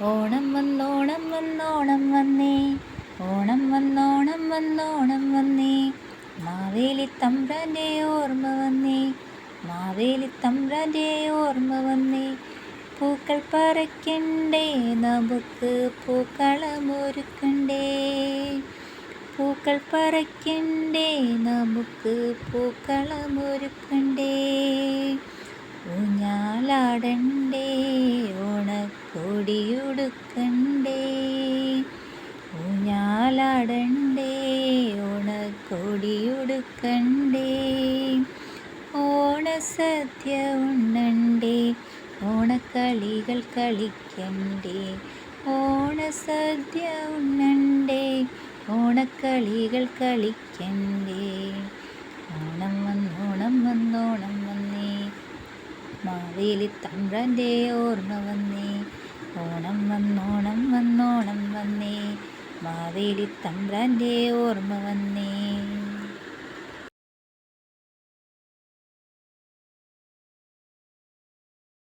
ഓണം വന്നോണം വന്നോണം വന്നേ ഓണം വന്നോണം വന്നോണം വന്നേ മാവേലി തമ്പ്രാന്റെ ഓർമ്മ വന്നേ. മാവേലി തമ്പ്രാന്റെ ഓർമ്മ വന്നേ. പൂക്കൾ പറക്കണ്ടേ നമുക്ക് പൂക്കളമൊരുക്കണ്ടേ പൂക്കൾ പറക്കണ്ടേ നമുക്ക് പൂക്കളമൊരുക്കണ്ടേ ഊഞ്ഞാലാടണ്ടേ. ഓണക്കോടിയുടുക്കണ്ടേ ഊഞ്ഞാലാടണ്ടേ? ഓണക്കൊടിയുടുക്കണ്ടേ? ഓണസദ്യ ഉണ്ണണ്ടേ ഓണക്കളികൾ കളിക്കണ്ടേ? ഓണസദ്യ ഉണ്ണണ്ടേ ഓണക്കളികൾ കളിക്കണ്ടേ? ഓണം വന്നോണം വന്നോണം വന്നേ. മാവേലി തമ്പ്രാന്റെ ഓർമ്മ വന്നേ. ഓണം വന്നോണം വന്നോണം വന്നേ. മാവേലി തമ്പ്രാന്റെ ഓർമ്മ വന്നേ.